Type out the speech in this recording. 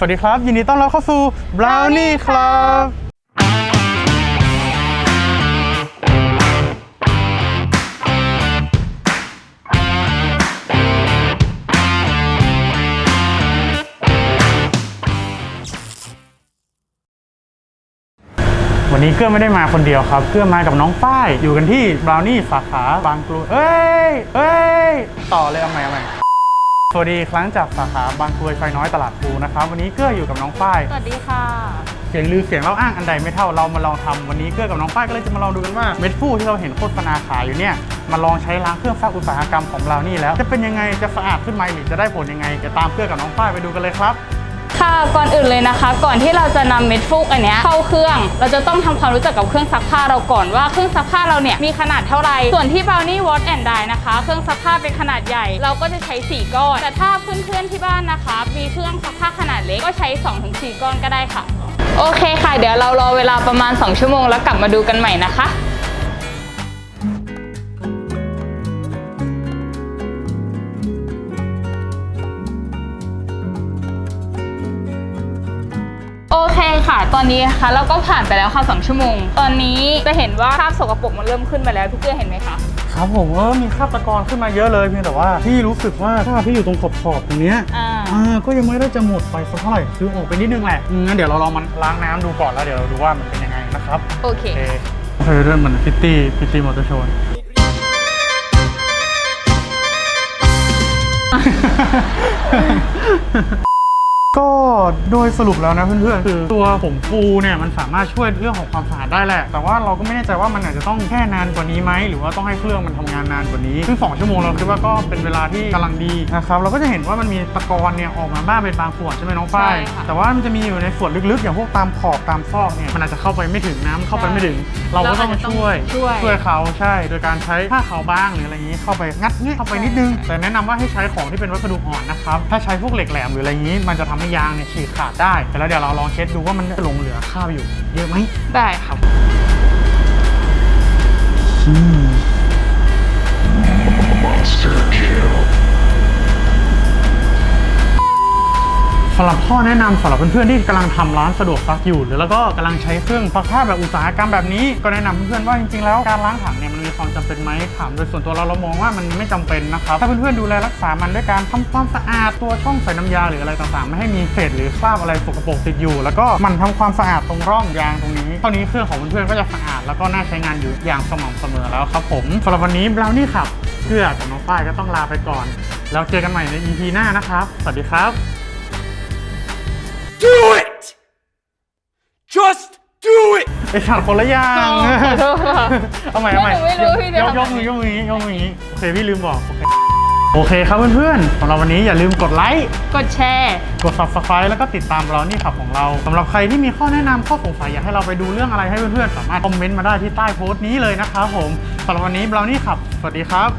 สวัสดีครับ ยินดีต้อนรับเข้าสู่ Brownie ครับ วันนี้เกื้อไม่ได้มาคนเดียวครับ เกื้อมากับน้องฝ้าย อยู่กันที่ Brownie สาขาบางกรวยเอ้ย เอ้ย ต่อเลยเอาใหม่เอาใหม่ สวัสดีครั้งจากสาขาบางกรวยไฟน้อยตลาดภูนะครับ วันนี้เกื้ออยู่กับน้องฝ้ายสวัสดีค่ะ เสียงลือเสียงเล่าอ้างอันใดไม่เท่าเรามาลองทำวันนี้เกื้อกับน้องฝ้ายก็เลยจะมาลองดูกันว่าเม็ดฟูที่เราเห็นโฆษณาขายอยู่เนี่ยมาลองใช้ล้างเครื่องซักอุตสาหกรรมของเรานี่แล้ว จะเป็นยังไงจะสะอาดขึ้นไหมหรือจะได้ผลยังไงจะตามเกื้อกับน้องฝ้ายไปดูกันเลยครับ ค่ะก่อนอื่นเลยนะคะ ก่อนที่เราจะนำเม็ดฟูกอันนี้เข้าเครื่อง เราจะต้องทำความรู้จักกับเครื่องซักผ้าเราก่อนว่าเครื่องซักผ้าเราเนี่ยมีขนาดเท่าไหร่ส่วนที่ Brownie Wash and Dry นะคะ เครื่องซักผ้าเป็นขนาดใหญ่ เราก็จะใช้ 4 ก้อน แต่ถ้าเพื่อนๆที่บ้านนะคะ มีเครื่องซักผ้าขนาดเล็กก็ใช้ 2-4 ก้อนก็ได้ค่ะ โอเคค่ะ เดี๋ยวเรารอเวลาประมาณ 2 ชั่วโมงแล้วกลับมาดูกันใหม่นะคะ ตอนนี้นะคะเราก็ผ่านไปแล้วค่ะ2ชั่วโมง ตอนนี้จะเห็นว่าคราบสกปรกมันเริ่มขึ้นมาแล้วพี่เกื้อเห็นไหมคะ ครับผมเออมีคราบตะกอนขึ้นมาเยอะเลยเพียงแต่ว่าพี่รู้สึกว่าคราบที่อยู่ตรงขอบขอบๆตรงเนี้ยอ่า อ่าก็ยังไม่ได้จะหมดไปสักเท่าไหร่คือออกไปนิดนึงแหละอืมงั้นเดี๋ยวเราลองมันล้างน้ำดูก่อนแล้วเดี๋ยวเราดูว่ามันเป็นยังไงนะครับโอเค โอเคโอเคเรื่องเหมือนพิตตี้พิตตี้มอเตอร์โชว์ ก็โดยสรุปแล้วนะเพื่อนๆคือตัวผงฟูเนี่ยมันสามารถช่วยเรื่องของความสะอาดได้แหละ แต่ว่าเราก็ไม่แน่ใจว่ามันอาจจะต้องแค่นานกว่านี้ไหมหรือว่าต้องให้เครื่องมันทำงานนานกว่านี้ซึ่ง2ชั่วโมงเราคิดว่าก็เป็นเวลาที่กำลังดีนะครับเราก็จะเห็นว่ามันมีตะกอนเนี่ยออกมาบ้างเป็นบางส่วนใช่ไหมน้องฝ้ายใช่ค่ะแต่ว่ามันจะมีอยู่ในส่วนลึกๆ อย่างพวกตามขอบตามซอกเนี่ยมันอาจจะเข้าไปไม่ถึงน้ำเข้าไปไม่ถึง เราก็ต้องมาช่วยช่วยช่วยเขาใช่ โดยการใช้ผ้าขาวบางหรืออะไรอย่างนี้เข้าไปงัดเงี้ยเข้าไปนิดนึง แต่แนะนำว่าให้ใช้ของที่เป็นวัสดุอ่อนนะครับถ้าใช้พวกเหล็กแหลมหรืออะไรอย่างนี้มันจะทำให้ยางเนี่ยฉีกขาดได้ แต่แล้วเดี๋ยวเราลองเช็ดดูว่ามันหลงเหลือคราบอยู่ เยอะไหมได้ครับ สำหรับข้อแนะนำสำหรับเพื่อนๆที่กำลังทำร้านสะดวกซักอยู่ หรือแล้วก็กำลังใช้เครื่องซักผ้าแบบอุตสาหกรรมแบบนี้ ก็แนะนำเพื่อนๆว่าจริงๆแล้วการล้างถังเนี่ยมันมีความจำเป็นไหมถามโดยส่วนตัวเราเรามองว่ามันไม่จำเป็นนะครับถ้าเพื่อนๆดูแลรักษามันด้วยการทำความสะอาดตัวช่องใส่น้ำยาหรืออะไรต่างๆ ไม่ให้มีเศษหรือคราบอะไรสกปรกติดอยู่ แล้วก็มันทำความสะอาดตรงร่องยางตรงนี้เท่านี้เครื่องของเพื่อนๆก็จะสะอาด แล้วก็น่าใช้งานอยู่อย่างสม่ำเสมอแล้วครับผมสำหรับวันนี้เรานี่ครับเพื่อกับน้องฝ้ายก็ต้องลาไปก่อนแล้วเจอกันใหม่ใน EP หน้านะครับ สวัสดีครับ Do it! Just do it! ไอขาดคนละอย่างอ๋อขอโทษค่ะ เอาใหม่เอาใหม่หนูไม่รู้พี่จะยกทำ ยกมือยกมืออย่างนี้ยกมืออย่างนี้โอเคพี่ลืมบอก โอเคโอเคครับเพื่อนๆสำหรับวันนี้อย่าลืมกดไลค์ กดแชร์ กด subscribe แล้วก็ติดตามเรานี่ขับของเราสำหรับใครที่มีข้อแนะนำข้อสงสัยอยากให้เราไปดูเรื่องอะไรให้เพื่อนๆ สามารถคอมเมนต์มาได้ที่ใต้โพสต์นี้เลยนะครับผมสำหรับวันนี้เรานี่ขับ สวัสดีครับ